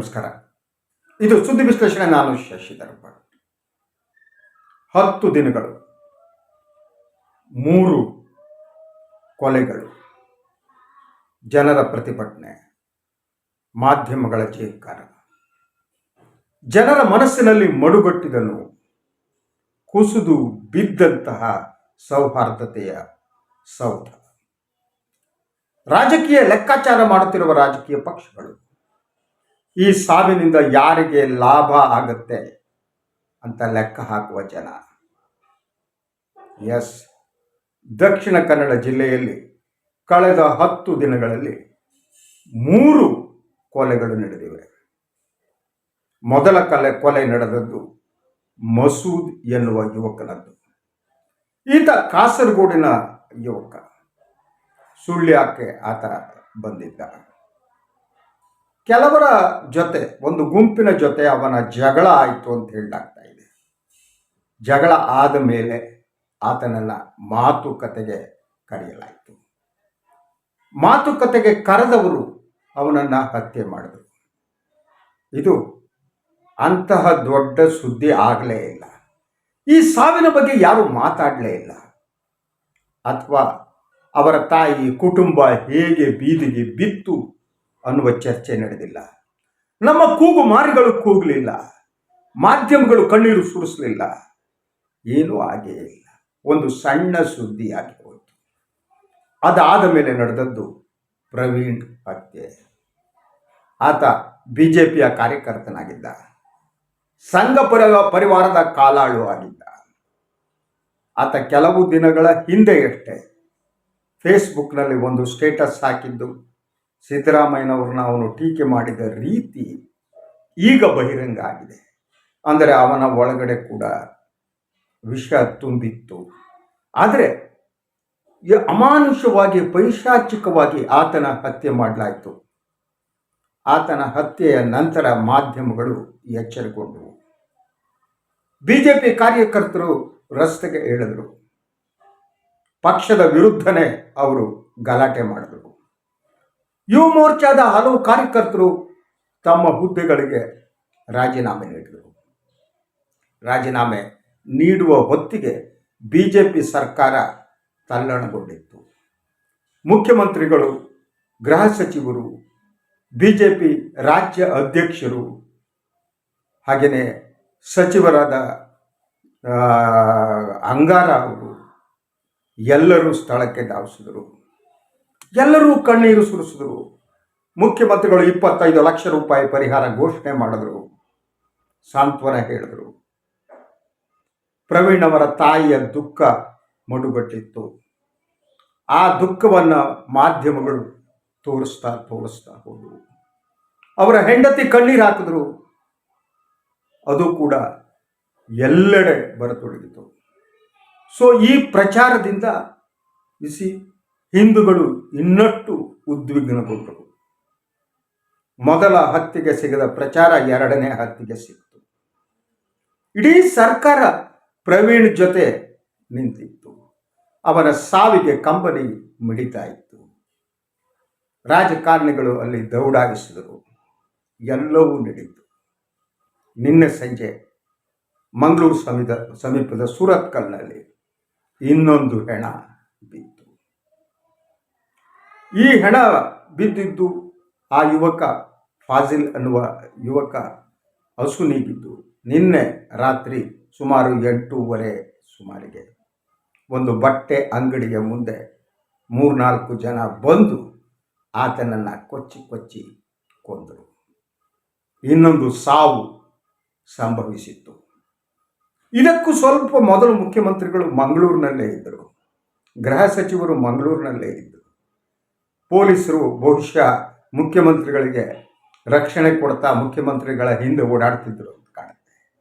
ನಮಸ್ಕಾರ. ಇದು ಸುದ್ದಿ ವಿಶ್ಲೇಷಣೆ ನಾನು ಶಶಿಧರಪ್ಪ ಹತ್ತು ದಿನಗಳು. ಮೂರು ಕೊಲೆಗಳು. ಜನರ ಪ್ರತಿಭಟನೆ. ಮಾಧ್ಯಮಗಳ ಜೇಕಾರ ಜನರ ಮನಸ್ಸಿನಲ್ಲಿ ಮಡುಗಟ್ಟಿದನು. ಕುಸಿದು ಬಿದ್ದಂತಹ ಸೌಹಾರ್ದತೆಯ ಸೌಧ. ರಾಜಕೀಯ ಲೆಕ್ಕಾಚಾರ ಮಾಡುತ್ತಿರುವ ರಾಜಕೀಯ ಪಕ್ಷಗಳು. ಈ ಸಾವಿನಿಂದ ಯಾರಿಗೆ ಲಾಭ ಆಗುತ್ತೆ ಅಂತ ಲೆಕ್ಕ ಹಾಕುವ ಜನ. ಎಸ್. ದಕ್ಷಿಣ ಕನ್ನಡ ಜಿಲ್ಲೆಯಲ್ಲಿ ಕಳೆದ ಹತ್ತು ದಿನಗಳಲ್ಲಿ ಮೂರು ಕೊಲೆಗಳು ನಡೆದಿವೆ. ಮೊದಲ ಕಲೆ ಕೊಲೆ ನಡೆದದ್ದು ಮಸೂದ್ ಎನ್ನುವ ಯುವಕನದ್ದು. ಈತ ಕಾಸರಗೋಡಿನ ಯುವಕ. ಸುಳ್ಯಕ್ಕೆ ಆತ ಬಂದಿದ್ದ. ಕೆಲವರ ಜೊತೆ, ಒಂದು ಗುಂಪಿನ ಜೊತೆ ಅವನ ಜಗಳ ಆಯಿತು ಅಂತ ಹೇಳಲಾಗ್ತಾ ಇದೆ. ಜಗಳ ಆದ ಮೇಲೆ ಆತನನ್ನು ಮಾತುಕತೆಗೆ ಕರೆಯಲಾಯಿತು. ಮಾತುಕತೆಗೆ ಕರೆದವರು ಅವನನ್ನು ಹತ್ಯೆ ಮಾಡಿದರು. ಇದು ಅಂತಹ ದೊಡ್ಡ ಸುದ್ದಿ ಆಗಲೇ ಇಲ್ಲ. ಈ ಸಾವಿನ ಬಗ್ಗೆ ಯಾರು ಮಾತಾಡಲೇ ಇಲ್ಲ. ಅಥವಾ ಅವರ ತಾಯಿ ಕುಟುಂಬ ಹೇಗೆ ಬೀದಿಗೆ ಬಿತ್ತು ಅನ್ನುವ ಚರ್ಚೆ ನಡೆದಿಲ್ಲ. ನಮ್ಮ ಕೂಗು ಮಾರಿಗಳು ಕೂಗಲಿಲ್ಲ. ಮಾಧ್ಯಮಗಳು ಕಣ್ಣೀರು ಸುರಿಸಲಿಲ್ಲ. ಏನೂ ಆಗೇ ಇಲ್ಲ. ಒಂದು ಸಣ್ಣ ಸುದ್ದಿ ಆಗಿ ಹೋಯಿತು. ಅದಾದ ಮೇಲೆ ನಡೆದದ್ದು ಪ್ರವೀಣ್ ಹತ್ಯೆ ಆತ ಬಿ ಜೆ ಪಿಯ ಕಾರ್ಯಕರ್ತನಾಗಿದ್ದ. ಸಂಘ ಪರಿ ಪರಿವಾರದ ಕಾಲಾಳು ಆಗಿದ್ದ. ಆತ ಕೆಲವು ದಿನಗಳ ಹಿಂದೆಯಷ್ಟೇ ಫೇಸ್ಬುಕ್ನಲ್ಲಿ ಒಂದು ಸ್ಟೇಟಸ್ ಹಾಕಿದ್ದು ಸಿದ್ದರಾಮಯ್ಯನವ್ರನ್ನ ಅವನು ಟೀಕೆ ಮಾಡಿದ ರೀತಿ ಈಗ ಬಹಿರಂಗ ಆಗಿದೆ. ಅಂದರೆ ಅವನ ಒಳಗಡೆ ಕೂಡ ವಿಷ ತುಂಬಿತ್ತು. ಆದರೆ ಅಮಾನುಷವಾಗಿ ಪೈಶಾಚಿಕವಾಗಿ ಆತನ ಹತ್ಯೆ ಮಾಡಲಾಯಿತು. ಆತನ ಹತ್ಯೆಯ ನಂತರ ಮಾಧ್ಯಮಗಳು ಎಚ್ಚರಗೊಂಡವು ಬಿಜೆಪಿ ಕಾರ್ಯಕರ್ತರು ರಸ್ತೆಗೆ ಹೇಳಿದರು ಪಕ್ಷದ ವಿರುದ್ಧನೇ ಅವರು ಗಲಾಟೆ ಮಾಡಿದರು. ಯುವ ಮೋರ್ಚಾದ ಹಲವು ಕಾರ್ಯಕರ್ತರು ತಮ್ಮ ಹುದ್ದೆಗಳಿಗೆ ರಾಜೀನಾಮೆ ನೀಡಿದರು. ರಾಜೀನಾಮೆ ನೀಡುವ ಹೊತ್ತಿಗೆ ಬಿ ಜೆ ಪಿ ಸರ್ಕಾರ ತಲ್ಲಣಗೊಂಡಿತ್ತು. ಮುಖ್ಯಮಂತ್ರಿಗಳು, ಗೃಹ ಸಚಿವರು ಬಿ ಜೆ ಪಿ ರಾಜ್ಯ ಅಧ್ಯಕ್ಷರು, ಹಾಗೆಯೇ ಸಚಿವರಾದ ಅಂಗಾರ ಅವರು ಎಲ್ಲರೂ ಸ್ಥಳಕ್ಕೆ ಧಾವಿಸಿದರು. ಎಲ್ಲರೂ ಕಣ್ಣೀರು ಸುರಿಸಿದರು. ಮುಖ್ಯಮಂತ್ರಿಗಳು ಇಪ್ಪತ್ತೈದು ಲಕ್ಷ ರೂಪಾಯಿ ಪರಿಹಾರ ಘೋಷಣೆ ಮಾಡಿದ್ರು. ಸಾಂತ್ವನ ಹೇಳಿದರು. ಪ್ರವೀಣ್ ಅವರ ತಾಯಿಯ ದುಃಖ ಮಡುಗಟ್ಟಿತ್ತು. ಆ ದುಃಖವನ್ನು ಮಾಧ್ಯಮಗಳು ತೋರಿಸ್ತಾ ತೋರಿಸ್ತಾ ಹೋದವು ಅವರ ಹೆಂಡತಿ ಕಣ್ಣೀರು ಹಾಕಿದ್ರು. ಅದು ಕೂಡ ಎಲ್ಲೆಡೆ ಬರತೊಡಗಿತು. ಸೊ ಈ ಪ್ರಚಾರದಿಂದ ಬಿಸಿ ಹಿಂದೂಗಳು ಇನ್ನಷ್ಟು ಉದ್ವಿಗ್ನಗೊಂಡರು ಮೊದಲ ಹತ್ತಿಗೆ ಸಿಗದ ಪ್ರಚಾರ ಎರಡನೇ ಹತ್ತಿಗೆ ಸಿಕ್ತು. ಇಡೀ ಸರ್ಕಾರ ಪ್ರವೀಣ್ ಜೊತೆ ನಿಂತಿತ್ತು. ಅವನ ಸಾವಿಗೆ ಕಂಬನಿ ಮಿಡಿತಾ ಇತ್ತು. ರಾಜಕಾರಣಿಗಳು ಅಲ್ಲಿ ದೌಡಾಗಿಸಿದರು ಎಲ್ಲವೂ ನಡೆಯಿತು. ನಿನ್ನೆ ಸಂಜೆ ಮಂಗಳೂರು ಸಮೀದ ಸಮೀಪದ ಸೂರತ್ಕಲ್ನಲ್ಲಿ ಇನ್ನೊಂದು ಹೆಣ ಬಿತ್ತು. ಈ ಹೆಣ ಬಿದ್ದಿದ್ದು ಆ ಯುವಕ ಫಾಜಿಲ್ ಅನ್ನುವ ಯುವಕ ಹಸು ನೀಗಿದ್ದು ನಿನ್ನೆ ರಾತ್ರಿ ಸುಮಾರು ಎಂಟೂವರೆ ಸುಮಾರಿಗೆ. ಒಂದು ಬಟ್ಟೆ ಅಂಗಡಿಯ ಮುಂದೆ ಮೂರ್ನಾಲ್ಕು ಜನ ಬಂದು ಆತನನ್ನು ಕೊಚ್ಚಿ ಕೊಚ್ಚಿ ಕೊಂದರು. ಇನ್ನೊಂದು ಸಾವು ಸಂಭವಿಸಿತ್ತು. ಇದಕ್ಕೂ ಸ್ವಲ್ಪ ಮೊದಲು ಮುಖ್ಯಮಂತ್ರಿಗಳು ಮಂಗಳೂರಿನಲ್ಲೇ ಇದ್ದರು. ಗೃಹ ಸಚಿವರು ಮಂಗಳೂರಿನಲ್ಲೇ ಇದ್ದರು. ಪೊಲೀಸರು ಬಹುಶಃ ಮುಖ್ಯಮಂತ್ರಿಗಳಿಗೆ ರಕ್ಷಣೆ ಕೊಡ್ತಾ ಮುಖ್ಯಮಂತ್ರಿಗಳ ಹಿಂದೆ ಓಡಾಡ್ತಿದ್ರು ಅಂತ ಕಾಣುತ್ತೆ.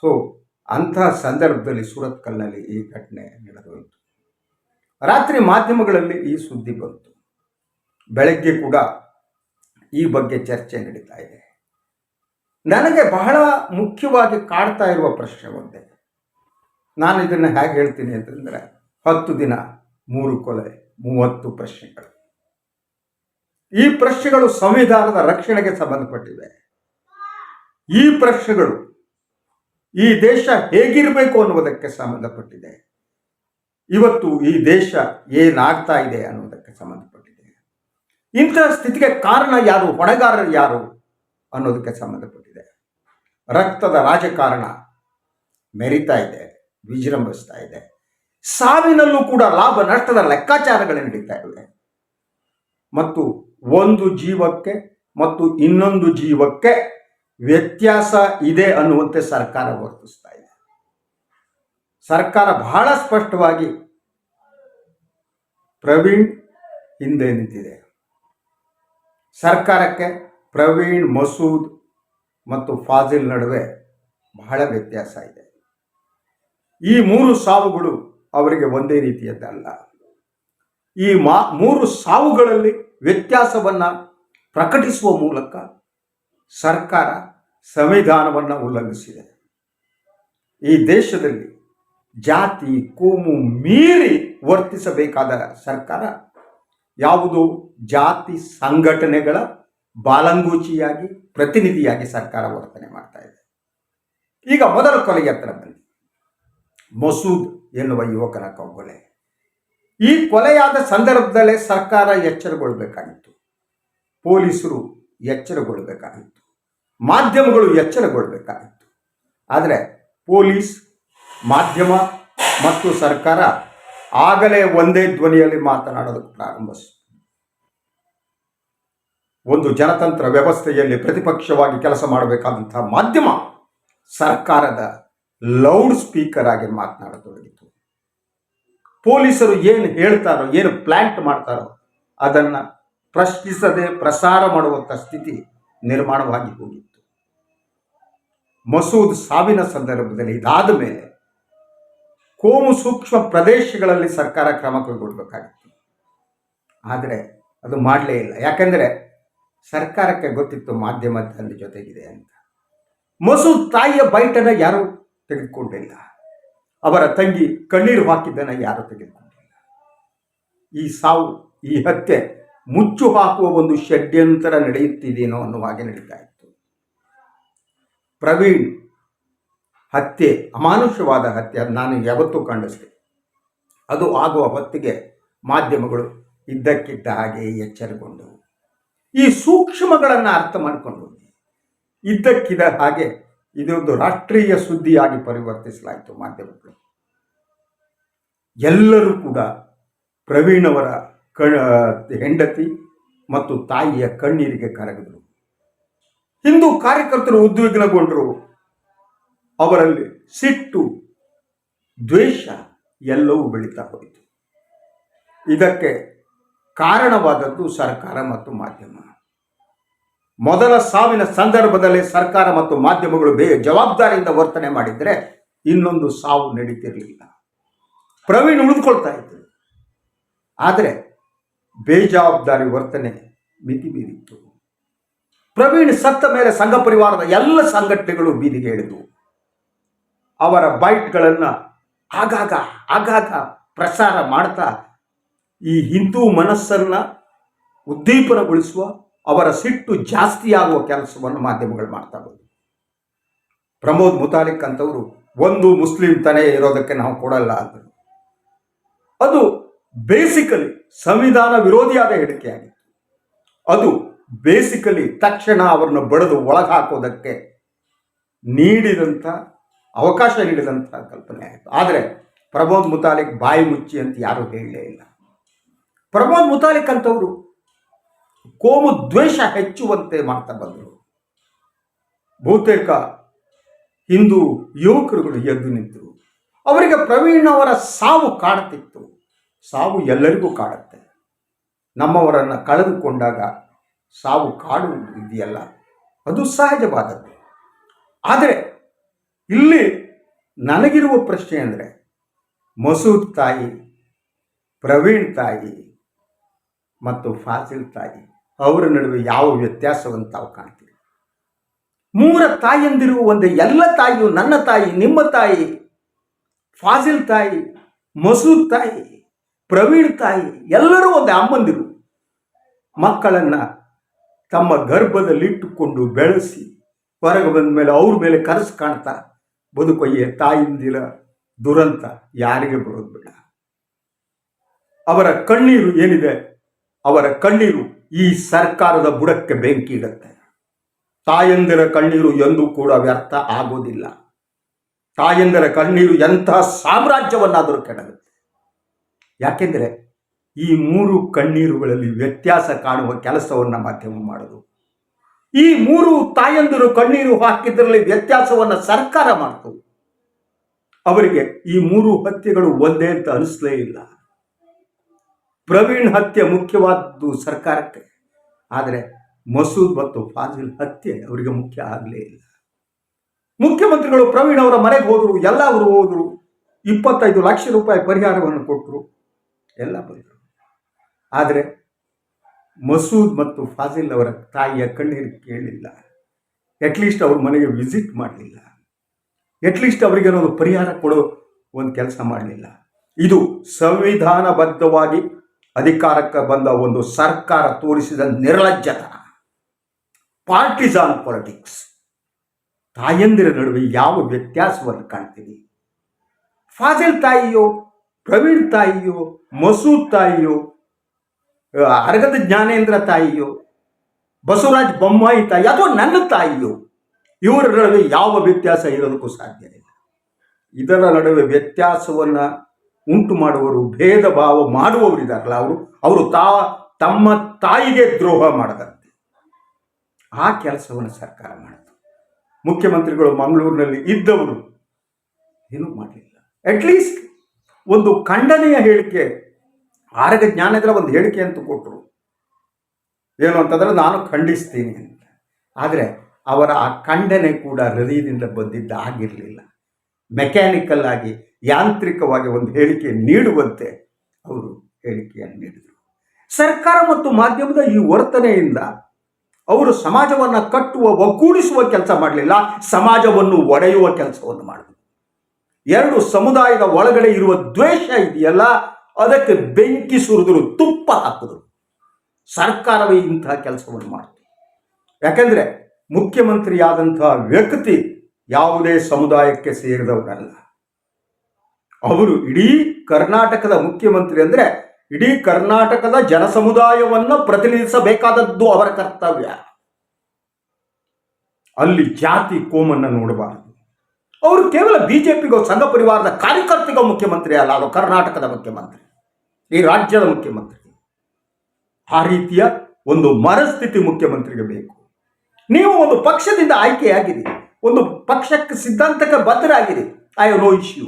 ಸೊ ಅಂಥ ಸಂದರ್ಭದಲ್ಲಿ ಸೂರತ್ಕಲ್ನಲ್ಲಿ ಈ ಘಟನೆ ನಡೆದೋಯಿತು ರಾತ್ರಿ ಮಾಧ್ಯಮಗಳಲ್ಲಿ ಈ ಸುದ್ದಿ ಬಂತು. ಬೆಳಗ್ಗೆ ಕೂಡ ಈ ಬಗ್ಗೆ ಚರ್ಚೆ ನಡೀತಾ ಇದೆ. ನನಗೆ ಬಹಳ ಮುಖ್ಯವಾಗಿ ಕಾಡ್ತಾ ಇರುವ ಪ್ರಶ್ನೆ ಒಂದೇ. ನಾನು ಇದನ್ನು ಹೇಗೆ ಹೇಳ್ತೀನಿ ಅಂತಂದರೆ, ಹತ್ತು ದಿನ, ಮೂರು ಕೊಲೆ, ಮೂವತ್ತು ಪ್ರಶ್ನೆಗಳು. ಈ ಪ್ರಶ್ನೆಗಳು ಸಂವಿಧಾನದ ರಕ್ಷಣೆಗೆ ಸಂಬಂಧಪಟ್ಟಿವೆ. ಈ ಪ್ರಶ್ನೆಗಳು ಈ ದೇಶ ಹೇಗಿರಬೇಕು ಅನ್ನುವುದಕ್ಕೆ ಸಂಬಂಧಪಟ್ಟಿದೆ. ಇವತ್ತು ಈ ದೇಶ ಏನಾಗ್ತಾ ಇದೆ ಅನ್ನೋದಕ್ಕೆ ಸಂಬಂಧಪಟ್ಟಿದೆ. ಇಂತಹ ಸ್ಥಿತಿಗೆ ಕಾರಣ ಯಾರು, ಹೊಣೆಗಾರರು ಯಾರು ಅನ್ನೋದಕ್ಕೆ ಸಂಬಂಧಪಟ್ಟಿದೆ. ರಕ್ತದ ರಾಜಕಾರಣ ಮೆರಿತಾ ಇದೆ, ವಿಜೃಂಭಿಸ್ತಾ ಇದೆ. ಸಾವಿನಲ್ಲೂ ಕೂಡ ಲಾಭ, ನಷ್ಟದ ಲೆಕ್ಕಾಚಾರಗಳು ನಡೀತಾ ಇವೆ. ಮತ್ತು ಒಂದು ಜೀವಕ್ಕೆ ಮತ್ತು ಇನ್ನೊಂದು ಜೀವಕ್ಕೆ ವ್ಯತ್ಯಾಸ ಇದೆ ಅನ್ನುವಂತೆ ಸರ್ಕಾರ ವರ್ತಿಸ್ತಾ ಇದೆ. ಸರ್ಕಾರ ಬಹಳ ಸ್ಪಷ್ಟವಾಗಿ ಪ್ರವೀಣ್ ಹಿಂದೆ ನಿಂತಿದೆ. ಸರ್ಕಾರಕ್ಕೆ ಪ್ರವೀಣ್, ಮಸೂದ್ ಮತ್ತು ಫಾಜಿಲ್ ನಡುವೆ ಬಹಳ ವ್ಯತ್ಯಾಸ ಇದೆ. ಈ ಮೂರು ಸಾವುಗಳು ಅವರಿಗೆ ಒಂದೇ ರೀತಿಯದ್ದಲ್ಲ. ಈ ಮಾ, ಮೂರು ಸಾವುಗಳಲ್ಲಿ ವ್ಯತ್ಯಾಸವನ್ನು ಪ್ರಕಟಿಸುವ ಮೂಲಕ ಸರ್ಕಾರ ಸಂವಿಧಾನವನ್ನು ಉಲ್ಲಂಘಿಸಿದೆ. ಈ ದೇಶದಲ್ಲಿ ಜಾತಿ, ಕೋಮು ಮೀರಿ ವರ್ತಿಸಬೇಕಾದ ಸರ್ಕಾರ ಯಾವುದು? ಜಾತಿ ಸಂಘಟನೆಗಳ ಬಾಲಂಗೂಚಿಯಾಗಿ, ಪ್ರತಿನಿಧಿಯಾಗಿ ಸರ್ಕಾರ ವರ್ತನೆ ಮಾಡ್ತಾ ಇದೆ. ಈಗ ಮೊದಲ ಕೊಲೆಗೆ ಹತ್ರ ಬನ್ನಿ. ಮಸೂದ್ ಎನ್ನುವ ಯುವಕನ ಕೊಲೆ ಈ ಕೊಲೆಯಾದ ಸಂದರ್ಭದಲ್ಲೇ ಸರ್ಕಾರ ಎಚ್ಚರಗೊಳ್ಬೇಕಾಗಿತ್ತು. ಪೊಲೀಸರು ಎಚ್ಚರಗೊಳ್ಬೇಕಾಗಿತ್ತು. ಮಾಧ್ಯಮಗಳು ಎಚ್ಚರಗೊಳ್ಬೇಕಾಗಿತ್ತು. ಆದರೆ ಪೊಲೀಸ್, ಮಾಧ್ಯಮ ಮತ್ತು ಸರ್ಕಾರ ಆಗಲೇ ಒಂದೇ ಧ್ವನಿಯಲ್ಲಿ ಮಾತನಾಡಲು ಪ್ರಾರಂಭಿಸಿತು. ಒಂದು ಜನತಂತ್ರ ವ್ಯವಸ್ಥೆಯಲ್ಲಿ ಪ್ರತಿಪಕ್ಷವಾಗಿ ಕೆಲಸ ಮಾಡಬೇಕಾದಂತಹ ಮಾಧ್ಯಮ ಸರ್ಕಾರದ ಲೌಡ್ ಸ್ಪೀಕರ್ ಆಗಿ ಮಾತನಾಡತೊಡಗಿತು. ಪೊಲೀಸರು ಏನು ಹೇಳ್ತಾರೋ, ಏನು ಪ್ಲಾಂಟ್ ಮಾಡ್ತಾರೋ, ಅದನ್ನು ಪ್ರಶ್ನಿಸದೆ ಪ್ರಸಾರ ಮಾಡುವಂಥ ಸ್ಥಿತಿ ನಿರ್ಮಾಣವಾಗಿ ಹೋಗಿತ್ತು. ಮಸೂದ್ ಸಾವಿನ ಸಂದರ್ಭದಲ್ಲಿ ಇದಾದ ಮೇಲೆ ಕೋಮು ಸೂಕ್ಷ್ಮ ಪ್ರದೇಶಗಳಲ್ಲಿ ಸರ್ಕಾರ ಕ್ರಮ ಕೈಗೊಳ್ಳಬೇಕಾಗಿತ್ತು ಆದರೆ ಅದು ಮಾಡಲೇ ಇಲ್ಲ. ಯಾಕೆಂದರೆ ಸರ್ಕಾರಕ್ಕೆ ಗೊತ್ತಿತ್ತು ಮಾಧ್ಯಮ ತಂದೆ ಜೊತೆಗಿದೆ ಅಂತ. ಮಸೂದ್ ತಾಯಿಯ ಬೈಟನ್ನು ಯಾರೂ ತೆಗೆದುಕೊಂಡಿಲ್ಲ. ಅವರ ತಂಗಿ ಕಣ್ಣೀರು ಹಾಕಿದ್ದನ್ನು ಯಾರು ತೆಗೆದುಕೊಂಡಿಲ್ಲ ಈ ಸಾವು, ಈ ಹತ್ಯೆ ಮುಚ್ಚು ಹಾಕುವ ಒಂದು ಷಡ್ಯಂತರ ನಡೆಯುತ್ತಿದೆಯೇನೋ ಅನ್ನುವ ಹಾಗೆ ನಡೀತಾ ಇತ್ತು. ಪ್ರವೀಣ್, ಹತ್ಯೆ ಅಮಾನುಷ್ಯವಾದ ಹತ್ಯೆ ನಾನು ಯಾವತ್ತೂ ಕಂಡಿಸಿದೆ ಅದು ಆಗುವ ಹೊತ್ತಿಗೆ ಮಾಧ್ಯಮಗಳು ಇದ್ದಕ್ಕಿದ್ದ ಹಾಗೆ ಎಚ್ಚರಗೊಂಡವು. ಈ ಸೂಕ್ಷ್ಮಗಳನ್ನು ಅರ್ಥ ಮಾಡಿಕೊಂಡು ಇದ್ದಕ್ಕಿದ್ದ ಹಾಗೆ ಇದೊಂದು ರಾಷ್ಟ್ರೀಯ ಸುದ್ದಿಯಾಗಿ ಪರಿವರ್ತಿಸಲಾಯಿತು ಮಾಧ್ಯಮಗಳು. ಎಲ್ಲರೂ ಕೂಡ ಪ್ರವೀಣ್ ಅವರ ಹೆಂಡತಿ ಮತ್ತು ತಾಯಿಯ ಕಣ್ಣೀರಿಗೆ ಕರಗಿದರು. ಹಿಂದೂ ಕಾರ್ಯಕರ್ತರು ಉದ್ವಿಗ್ನಗೊಂಡರು. ಅವರಲ್ಲಿ ಸಿಟ್ಟು, ದ್ವೇಷ ಎಲ್ಲವೂ ಬೆಳೀತಾ ಹೋಯಿತು. ಇದಕ್ಕೆ ಕಾರಣವಾದದ್ದು ಸರ್ಕಾರ ಮತ್ತು ಮಾಧ್ಯಮ. ಮೊದಲ ಸಾವಿನ ಸಂದರ್ಭದಲ್ಲಿ ಸರ್ಕಾರ ಮತ್ತು ಮಾಧ್ಯಮಗಳು ಬೇ ಜವಾಬ್ದಾರಿಯಿಂದ ವರ್ತನೆ ಮಾಡಿದರೆ ಇನ್ನೊಂದು ಸಾವು ನಡೀತಿರಲಿಲ್ಲ. ಪ್ರವೀಣ್ ಉಳಿದುಕೊಳ್ತಾ ಇದ್ದರು ಆದರೆ ಬೇಜವಾಬ್ದಾರಿ ವರ್ತನೆ ಮಿತಿ ಮೀರಿತ್ತು. ಪ್ರವೀಣ್ ಸತ್ತ ಮೇಲೆ ಸಂಘ ಪರಿವಾರದ ಎಲ್ಲ ಸಂಘಟನೆಗಳು ಬೀದಿಗೆ ಇಳಿದವು ಅವರ ಬೈಟ್ಗಳನ್ನು ಆಗಾಗ ಆಗಾಗ ಪ್ರಸಾರ ಮಾಡ್ತಾ ಈ ಹಿಂದೂ ಮನಸ್ಸನ್ನು ಉದ್ದೀಪನಗೊಳಿಸುವ ಅವರ ಸಿಟ್ಟು ಜಾಸ್ತಿಯಾಗುವ ಕೆಲಸವನ್ನು ಮಾಧ್ಯಮಗಳು ಮಾಡ್ತಾ ಬಂದರು. ಪ್ರಮೋದ್ ಮುತಾಲಿಕ್ ಅಂತವರು ಒಂದು ಮುಸ್ಲಿಂ ತನೇ ಇರೋದಕ್ಕೆ ನಾವು ಕೊಡಲ್ಲ ಅಂದರು. ಅದು ಬೇಸಿಕಲಿ ಸಂವಿಧಾನ ವಿರೋಧಿಯಾದ ಹೇಳಿಕೆಯಾಗಿತ್ತು. ಅದು ಬೇಸಿಕಲಿ ತಕ್ಷಣ ಅವರನ್ನು ಬಡಿದು ಒಳಗೆ ಹಾಕೋದಕ್ಕೆ ನೀಡಿದಂಥ ಅವಕಾಶ ನೀಡಿದಂಥ ಕಲ್ಪನೆ ಆಯಿತು. ಆದರೆ ಪ್ರಮೋದ್ ಮುತಾಲಿಕ್ ಬಾಯಿ ಮುಚ್ಚಿ ಅಂತ ಯಾರೂ ಹೇಳಲೇ ಇಲ್ಲ. ಪ್ರಮೋದ್ ಮುತಾಲಿಕ್ ಅಂತವರು ಕೋಮು ದ್ವೇಷ ಹೆಚ್ಚುವಂತೆ ಮಾಡ್ತಾ ಬಂದರು. ಬಹುತೇಕ ಹಿಂದೂ ಯುವಕರುಗಳು ಎದ್ದು ನಿಂತರು. ಅವರಿಗೆ ಪ್ರವೀಣ್ ಅವರ ಸಾವು ಕಾಡುತ್ತಿತ್ತು ಸಾವು ಎಲ್ಲರಿಗೂ ಕಾಡುತ್ತೆ. ನಮ್ಮವರನ್ನು ಕಳೆದುಕೊಂಡಾಗ ಸಾವು ಕಾಡು ಇದೆಯಲ್ಲ, ಅದು ಸಹಜವಾದದ್ದು. ಆದರೆ ಇಲ್ಲಿ ನನಗಿರುವ ಪ್ರಶ್ನೆ ಅಂದರೆ, ಮಸೂದ್ ತಾಯಿ, ಪ್ರವೀಣ್ ತಾಯಿ ಮತ್ತು ಫಾಸಿಲ್ ತಾಯಿ ಅವರ ನಡುವೆ ಯಾವ ವ್ಯತ್ಯಾಸವನ್ನು ತಾವು ಕಾಣ್ತೀರಿ? ಮೂರ ತಾಯಿಯಂದಿರುವ ಒಂದು ಎಲ್ಲ ತಾಯಿಯು ನನ್ನ ತಾಯಿ, ನಿಮ್ಮ ತಾಯಿ, ಫಾಜಿಲ್ ತಾಯಿ, ಮಸೂದ್ ತಾಯಿ, ಪ್ರವೀಣ್ ತಾಯಿ, ಎಲ್ಲರೂ ಒಂದು ಅಮ್ಮಂದಿರು. ಮಕ್ಕಳನ್ನು ತಮ್ಮ ಗರ್ಭದಲ್ಲಿಟ್ಟುಕೊಂಡು ಬೆಳೆಸಿ ಹೊರಗೆ ಬಂದ ಮೇಲೆ ಅವ್ರ ಮೇಲೆ ಕನಸು ಕಾಣ್ತಾ ಬದುಕೊಯ್ಯ ತಾಯಿಂದಿರ ದುರಂತ ಯಾರಿಗೆ ಬರೋದು ಬೇಡ. ಅವರ ಕಣ್ಣೀರು ಏನಿದೆ? ಅವರ ಕಣ್ಣೀರು ಈ ಸರ್ಕಾರದ ಬುಡಕ್ಕೆ ಬೆಂಕಿ ಇಡುತ್ತೆ. ತಾಯಂದಿರ ಕಣ್ಣೀರು ಎಂದೂ ಕೂಡ ವ್ಯರ್ಥ ಆಗೋದಿಲ್ಲ. ತಾಯಂದಿರ ಕಣ್ಣೀರು ಎಂತಹ ಸಾಮ್ರಾಜ್ಯವನ್ನಾದರೂ ಕೆಡಗುತ್ತೆ. ಯಾಕೆಂದರೆ ಈ ಮೂರು ಕಣ್ಣೀರುಗಳಲ್ಲಿ ವ್ಯತ್ಯಾಸ ಕಾಣುವ ಕೆಲಸವನ್ನು ಮಾಧ್ಯಮ ಮಾಡೋದು. ಈ ಮೂರು ತಾಯಂದಿರು ಕಣ್ಣೀರು ಹಾಕಿದ್ರಲ್ಲಿ ವ್ಯತ್ಯಾಸವನ್ನು ಸರ್ಕಾರ ಮಾಡ್ತು. ಅವರಿಗೆ ಈ ಮೂರು ಹತ್ಯೆಗಳು ಒಂದೇ ಅಂತ ಅನಿಸ್ಲೇ ಇಲ್ಲ. ಪ್ರವೀಣ್ ಹತ್ಯೆ ಮುಖ್ಯವಾದ್ದು ಸರ್ಕಾರಕ್ಕೆ. ಆದರೆ ಮಸೂದ್ ಮತ್ತು ಫಾಜಿಲ್ ಹತ್ಯೆ ಅವರಿಗೆ ಮುಖ್ಯ ಆಗಲೇ ಇಲ್ಲ. ಮುಖ್ಯಮಂತ್ರಿಗಳು ಪ್ರವೀಣ್ ಅವರ ಮನೆಗೆ ಹೋದರು ಎಲ್ಲ ಅವರು ಹೋದರು, ಇಪ್ಪತ್ತೈದು ಲಕ್ಷ ರೂಪಾಯಿ ಪರಿಹಾರವನ್ನು ಕೊಟ್ಟರು, ಎಲ್ಲ ಬಂದರು ಆದರೆ ಮಸೂದ್ ಮತ್ತು ಫಾಜಿಲ್ ಅವರ ತಾಯಿಯ ಕಣ್ಣೀರು ಕೇಳಿಲ್ಲ. ಅಟ್ಲೀಸ್ಟ್ ಅವ್ರ ಮನೆಗೆ ವಿಸಿಟ್ ಮಾಡಲಿಲ್ಲ. ಅಟ್ಲೀಸ್ಟ್ ಅವರಿಗೆ ಒಂದು ಪರಿಹಾರ ಕೊಡೋ ಒಂದು ಕೆಲಸ ಮಾಡಲಿಲ್ಲ. ಇದು ಸಂವಿಧಾನಬದ್ಧವಾಗಿ ಅಧಿಕಾರಕ್ಕೆ ಬಂದ ಒಂದು ಸರ್ಕಾರ ತೋರಿಸಿದ ನಿರ್ಲಜ್ಜತನ ಪಾರ್ಟಿಸಾನ್ ಪಾಲಿಟಿಕ್ಸ್ ತಾಯಂದಿರ ನಡುವೆ ಯಾವ ವ್ಯತ್ಯಾಸವನ್ನು ಕಾಣ್ತೀವಿ ಫಾಜಿಲ್ ತಾಯಿಯೋ, ಪ್ರವೀಣ್ ತಾಯಿಯೋ, ಮಸೂದ್ ತಾಯಿಯೋ ಅರಗದ ಜ್ಞಾನೇಂದ್ರ ತಾಯಿಯೋ, ಬಸವರಾಜ್ ಬೊಮ್ಮಾಯಿ ತಾಯಿ ಅಥವಾ ನನ್ನ ತಾಯಿಯೋ, ಇವರ ನಡುವೆ ಯಾವ ವ್ಯತ್ಯಾಸ ಇರೋದಕ್ಕೂ ಸಾಧ್ಯ ಇಲ್ಲ ಇದರ ನಡುವೆ ವ್ಯತ್ಯಾಸವನ್ನು ಉಂಟು ಮಾಡುವವರು, ಭೇದ ಭಾವ ಮಾಡುವವರಿದ್ದಾರಲ್ಲ ಅವರು ಅವರು ತಾ, ತಮ್ಮ ತಾಯಿಗೆ ದ್ರೋಹ ಮಾಡದಂತೆ. ಆ ಕೆಲಸವನ್ನು ಸರ್ಕಾರ ಮಾಡಿತು. ಮುಖ್ಯಮಂತ್ರಿಗಳು ಮಂಗಳೂರಿನಲ್ಲಿ ಇದ್ದವರು, ಏನೂ ಮಾಡಲಿಲ್ಲ. ಅಟ್ಲೀಸ್ಟ್ ಒಂದು ಖಂಡನೆಯ ಹೇಳಿಕೆ, ಆರಗ ಜ್ಞಾನದ ಒಂದು ಹೇಳಿಕೆ ಅಂತ ಕೊಟ್ಟರು ಏನು ಅಂತಂದ್ರೆ, ನಾನು ಖಂಡಿಸ್ತೀನಿ ಅಂತ. ಆದರೆ ಅವರ ಆ ಖಂಡನೆ ಕೂಡ ಹೃದಯದಿಂದ ಬಂದಿದ್ದ ಆಗಿರಲಿಲ್ಲ ಮೆಕ್ಯಾನಿಕಲ್ ಆಗಿ ಯಾಂತ್ರಿಕವಾಗಿ ಒಂದು ಹೇಳಿಕೆ ನೀಡುವಂತೆ ಅವರು ಹೇಳಿಕೆಯನ್ನು ನೀಡಿದರು. ಸರ್ಕಾರ ಮತ್ತು ಮಾಧ್ಯಮದ ಈ ವರ್ತನೆಯಿಂದ ಅವರು ಸಮಾಜವನ್ನು ಕಟ್ಟುವ, ಒಗ್ಗೂಡಿಸುವ ಕೆಲಸ ಮಾಡಲಿಲ್ಲ. ಸಮಾಜವನ್ನು ಒಡೆಯುವ ಕೆಲಸವನ್ನು ಮಾಡಿದರು. ಎರಡು ಸಮುದಾಯದ ಒಳಗಡೆ ಇರುವ ದ್ವೇಷ ಇದೆಯಲ್ಲ, ಅದಕ್ಕೆ ಬೆಂಕಿ ಸುರಿದ್ರು, ತುಪ್ಪ ಹಾಕಿದ್ರು. ಸರ್ಕಾರವೇ ಇಂತಹ ಕೆಲಸವನ್ನು ಮಾಡಿತು ಯಾಕಂದ್ರೆ ಮುಖ್ಯಮಂತ್ರಿಯಾದಂತಹ ವ್ಯಕ್ತಿ ಯಾವುದೇ ಸಮುದಾಯಕ್ಕೆ ಸೇರಿದವರಲ್ಲ ಅವರು ಇಡೀ ಕರ್ನಾಟಕದ ಮುಖ್ಯಮಂತ್ರಿ ಅಂದ್ರೆ ಇಡೀ ಕರ್ನಾಟಕದ ಜನಸಮುದಾಯವನ್ನು ಪ್ರತಿನಿಧಿಸಬೇಕಾದದ್ದು ಅವರ ಕರ್ತವ್ಯ. ಅಲ್ಲಿ ಜಾತಿ ಕೋಮನ್ನ ನೋಡಬಾರದು. ಅವರು ಕೇವಲ ಬಿಜೆಪಿಗೋ ಸಂಘ ಪರಿವಾರದ ಕಾರ್ಯಕರ್ತಿಗೋ ಮುಖ್ಯಮಂತ್ರಿ ಅಲ್ಲ ಅದು ಕರ್ನಾಟಕದ ಮುಖ್ಯಮಂತ್ರಿ, ಈ ರಾಜ್ಯದ ಮುಖ್ಯಮಂತ್ರಿ. ಆ ರೀತಿಯ ಒಂದು ಮನಸ್ಥಿತಿ ಮುಖ್ಯಮಂತ್ರಿಗೆ ಬೇಕು. ನೀವು ಒಂದು ಪಕ್ಷದಿಂದ ಆಯ್ಕೆಯಾಗಿರಿ, ಒಂದು ಪಕ್ಷಕ್ಕೆ ಸಿದ್ಧಾಂತಕ್ಕೆ ಬದ್ಧರಾಗಿರಿ. ಐ ನೋ ಇಶ್ಯೂ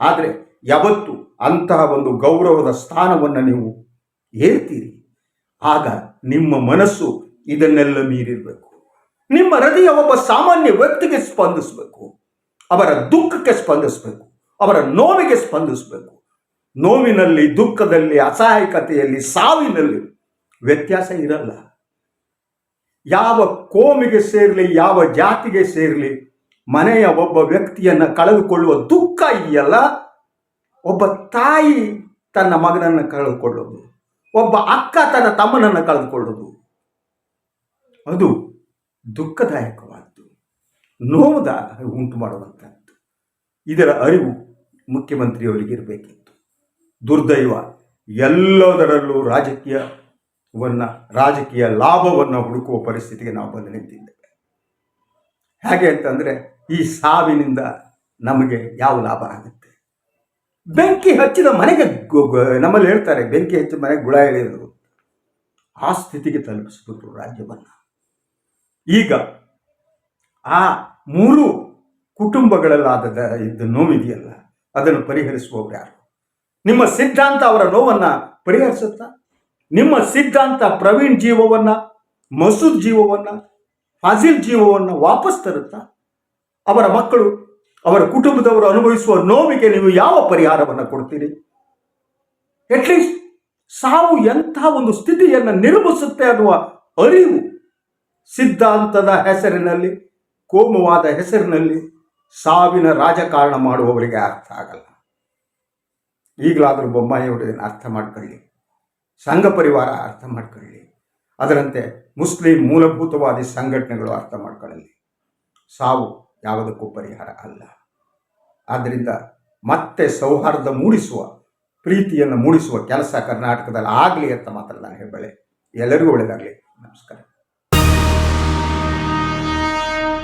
ಆದರೆ ಯಾವತ್ತು ಅಂತಹ ಒಂದು ಗೌರವದ ಸ್ಥಾನವನ್ನು ನೀವು ಏರ್ತೀರಿ ಆಗ ನಿಮ್ಮ ಮನಸ್ಸು ಇದನ್ನೆಲ್ಲ ಮೀರಿರಬೇಕು. ನಿಮ್ಮ ಹೃದಯ ಒಬ್ಬ ಸಾಮಾನ್ಯ ವ್ಯಕ್ತಿಗೆ ಸ್ಪಂದಿಸಬೇಕು. ಅವರ ದುಃಖಕ್ಕೆ ಸ್ಪಂದಿಸಬೇಕು. ಅವರ ನೋವಿಗೆ ಸ್ಪಂದಿಸಬೇಕು. ನೋವಿನಲ್ಲಿ, ದುಃಖದಲ್ಲಿ, ಅಸಹಾಯಕತೆಯಲ್ಲಿ, ಸಾವಿನಲ್ಲಿ ವ್ಯತ್ಯಾಸ ಇರಲ್ಲ. ಯಾವ ಕೋಮಿಗೆ ಸೇರಲಿ, ಯಾವ ಜಾತಿಗೆ ಸೇರಲಿ ಮನೆಯ ಒಬ್ಬ ವ್ಯಕ್ತಿಯನ್ನು ಕಳೆದುಕೊಳ್ಳುವ ದುಃಖ ಇದೆಯಲ್ಲ, ಒಬ್ಬ ತಾಯಿ ತನ್ನ ಮಗನನ್ನು ಕಳೆದುಕೊಳ್ಳೋದು, ಒಬ್ಬ ಅಕ್ಕ ತನ್ನ ತಮ್ಮನನ್ನು ಕಳೆದುಕೊಳ್ಳೋದು. ಅದು ದುಃಖದಾಯಕವಾದ್ದು. ನೋವುದ ಉಂಟು ಮಾಡುವಂಥದ್ದು ಇದರ ಅರಿವು ಮುಖ್ಯಮಂತ್ರಿಯವರಿಗೆ ಇರಬೇಕಿತ್ತು. ದುರ್ದೈವ ಎಲ್ಲದರಲ್ಲೂ ರಾಜಕೀಯವನ್ನು, ರಾಜಕೀಯ ಲಾಭವನ್ನು ಹುಡುಕುವ ಪರಿಸ್ಥಿತಿಗೆ ನಾವು ಬಂದು ನಿಂತಿದ್ದೇವೆ. ಹೇಗೆ ಅಂತಂದರೆ ಈ ಸಾವಿನಿಂದ ನಮಗೆ ಯಾವ ಲಾಭ ಆಗುತ್ತೆ? ಬೆಂಕಿ ಹಚ್ಚಿದ ಮನೆಗೆ ನಮ್ಮಲ್ಲಿ ಹೇಳ್ತಾರೆ, ಬೆಂಕಿ ಹಚ್ಚಿದ ಮನೆಗೆ ಗುಳ ಎಳೆಯೋದು ಆ ಸ್ಥಿತಿಗೆ ತಲುಪಿಸ್ಬಿಟ್ರು ರಾಜ್ಯವನ್ನು. ಈಗ ಆ ಮೂರು ಕುಟುಂಬಗಳಲ್ಲಾದ ಇದು ನೋವಿದೆಯಲ್ಲ, ಅದನ್ನು ಪರಿಹರಿಸುವವರು ಯಾರು? ನಿಮ್ಮ ಸಿದ್ಧಾಂತ ಅವರ ನೋವನ್ನು ಪರಿಹರಿಸುತ್ತಾ? ನಿಮ್ಮ ಸಿದ್ಧಾಂತ ಪ್ರವೀಣ್ ಜೀವವನ್ನು, ಮಸೂದ್ ಜೀವವನ್ನು, ಫಾಜಿಲ್ ಜೀವವನ್ನು ವಾಪಸ್ ತರುತ್ತಾ? ಅವರ ಮಕ್ಕಳು, ಅವರ ಕುಟುಂಬದವರು ಅನುಭವಿಸುವ ನೋವಿಗೆ ನೀವು ಯಾವ ಪರಿಹಾರವನ್ನು ಕೊಡ್ತೀರಿ? ಅಟ್ಲೀಸ್ಟ್ ಸಾವು ಎಂತಹ ಒಂದು ಸ್ಥಿತಿಯನ್ನು ನಿರ್ಮಿಸುತ್ತೆ ಅನ್ನುವ ಅರಿವು ಸಿದ್ಧಾಂತದ ಹೆಸರಿನಲ್ಲಿ, ಕೋಮುವಾದ ಹೆಸರಿನಲ್ಲಿ ಸಾವಿನ ರಾಜಕಾರಣ ಮಾಡುವವರಿಗೆ ಅರ್ಥ ಆಗಲ್ಲ. ಈಗಲಾದರೂ ಬೊಮ್ಮಾಯಿಯವರು ಅರ್ಥ ಮಾಡ್ಕೊಳ್ಳಿ. ಸಂಘ ಪರಿವಾರ ಅರ್ಥ ಮಾಡ್ಕೊಳ್ಳಿ. ಅದರಂತೆ ಮುಸ್ಲಿಂ ಮೂಲಭೂತವಾದಿ ಸಂಘಟನೆಗಳು ಅರ್ಥ ಮಾಡ್ಕೊಳ್ಳಲಿ. ಸಾವು ಯಾವುದಕ್ಕೂ ಪರಿಹಾರ ಅಲ್ಲ. ಆದ್ದರಿಂದ ಮತ್ತೆ ಸೌಹಾರ್ದ ಮೂಡಿಸುವ, ಪ್ರೀತಿಯನ್ನು ಮೂಡಿಸುವ ಕೆಲಸ ಕರ್ನಾಟಕದಲ್ಲಿ ಆಗಲಿ ಅಂತ ಮಾತ್ರ ನಾನು ಹೇಳಬಲ್ಲೆ. ಎಲ್ಲರಿಗೂ ಒಳ್ಳೆಯದಾಗಲಿ ನಮಸ್ಕಾರ.